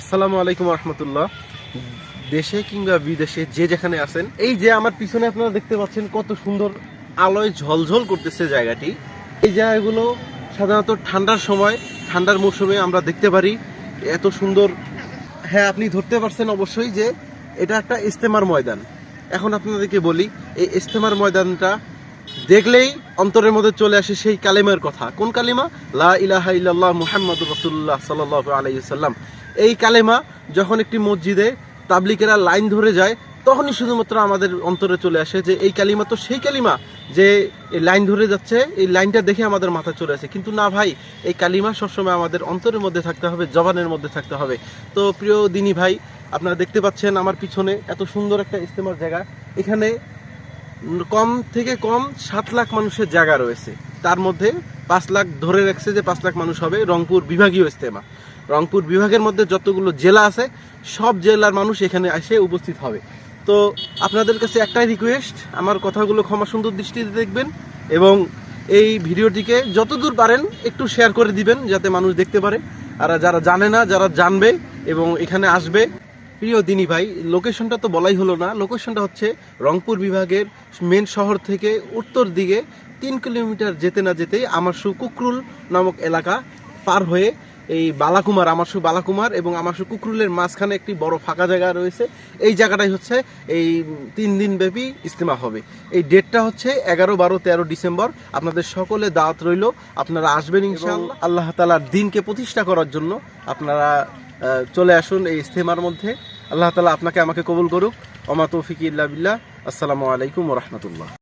আসসালামু আলাইকুম রহমতুল্লাহ। দেশে কিংবা বিদেশে যে যেখানে আছেন, এই যে আমার পিছনে আপনারা দেখতে পাচ্ছেন কত সুন্দর আলোয় ঝলঝল করতেছে জায়গাটি। এই জায়গাগুলো সাধারণত ঠান্ডার সময়, ঠান্ডার মৌসুমে আমরা দেখতে পারি। এত সুন্দর হ্যাঁ আপনি ধরতে পারছেন অবশ্যই যে এটা একটা ইস্তেমার ময়দান। এখন আপনাদেরকে বলি, এই ইস্তেমার ময়দানটা দেখলেই অন্তরের মধ্যে চলে আসে সেই কালিমার কথা। কোন কালিমা? লা ইলাহা ইল্লাল্লাহ মুহাম্মাদুর রাসূলুল্লাহ সাল্লাল্লাহু আলাইহি সাল্লাম এই কালেমা যখন একটি মসজিদে তাবলিকেরা লাইন ধরে যায়, তখনই শুধুমাত্র আমাদের অন্তরে চলে আসে যে এই কালিমা তো সেই কালিমা যে লাইন ধরে যাচ্ছে, এই লাইনটা দেখে আমাদের মাথায় চলে আসে। কিন্তু না ভাই, এই কালিমা সবসময় আমাদের অন্তরের মধ্যে থাকতে হবে, জবানের মধ্যে থাকতে হবে। তো প্রিয় দিনী ভাই, আপনারা দেখতে পাচ্ছেন আমার পিছনে এত সুন্দর একটা ইস্তেমার জায়গা। এখানে কম থেকে কম সাত লাখ মানুষের জায়গা রয়েছে। তার মধ্যে পাঁচ লাখ ধরে রাখছে যে পাঁচ লাখ মানুষ হবে রংপুর বিভাগীয় ইস্তেমা। রংপুর বিভাগের মধ্যে যতগুলো জেলা আছে, সব জেলার মানুষ এখানে এসে উপস্থিত হবে। তো আপনাদের কাছে একটাই রিকোয়েস্ট আমার কথাগুলো ক্ষমা সুন্দর দৃষ্টিতে দেখবেন এবং এই ভিডিওটিকে যতদূর পারেন একটু শেয়ার করে দিবেন, যাতে মানুষ দেখতে পারে। আর যারা জানে না, যারা জানবে এবং এখানে আসবে, প্রিয় দিনী ভাই লোকেশনটা তো বলাই হলো না। লোকেশনটা হচ্ছে রংপুর বিভাগের মেন শহর থেকে উত্তর দিকে তিন কিলোমিটার যেতে না যেতেই আমার কুকরুল নামক এলাকা পার হয়ে এই বালাকুমার আমারসু বালাকুমার এবং আমারসু কুকরুলের মাঝখানে একটি বড় ফাঁকা জায়গা রয়েছে। এই জায়গাটাই হচ্ছে এই তিন দিন ব্যাপী ইজতেমা হবে। এই ডেটটা হচ্ছে এগারো বারো তেরো ডিসেম্বর। আপনাদের সকলে দাওয়াত রইল। আপনারা আসবেন ইনশাআল্লাহ। আল্লাহ তালার দিনকে প্রতিষ্ঠা করার জন্য আপনারা চলে আসুন এই ইজতেমার মধ্যে। আল্লাহ তালা আপনাকে আমাকে কবুল করুক। অমা তৌফিক ইল্লা বিল্লাহ। আসসালামু আলাইকুম রহমতুল্লাহ।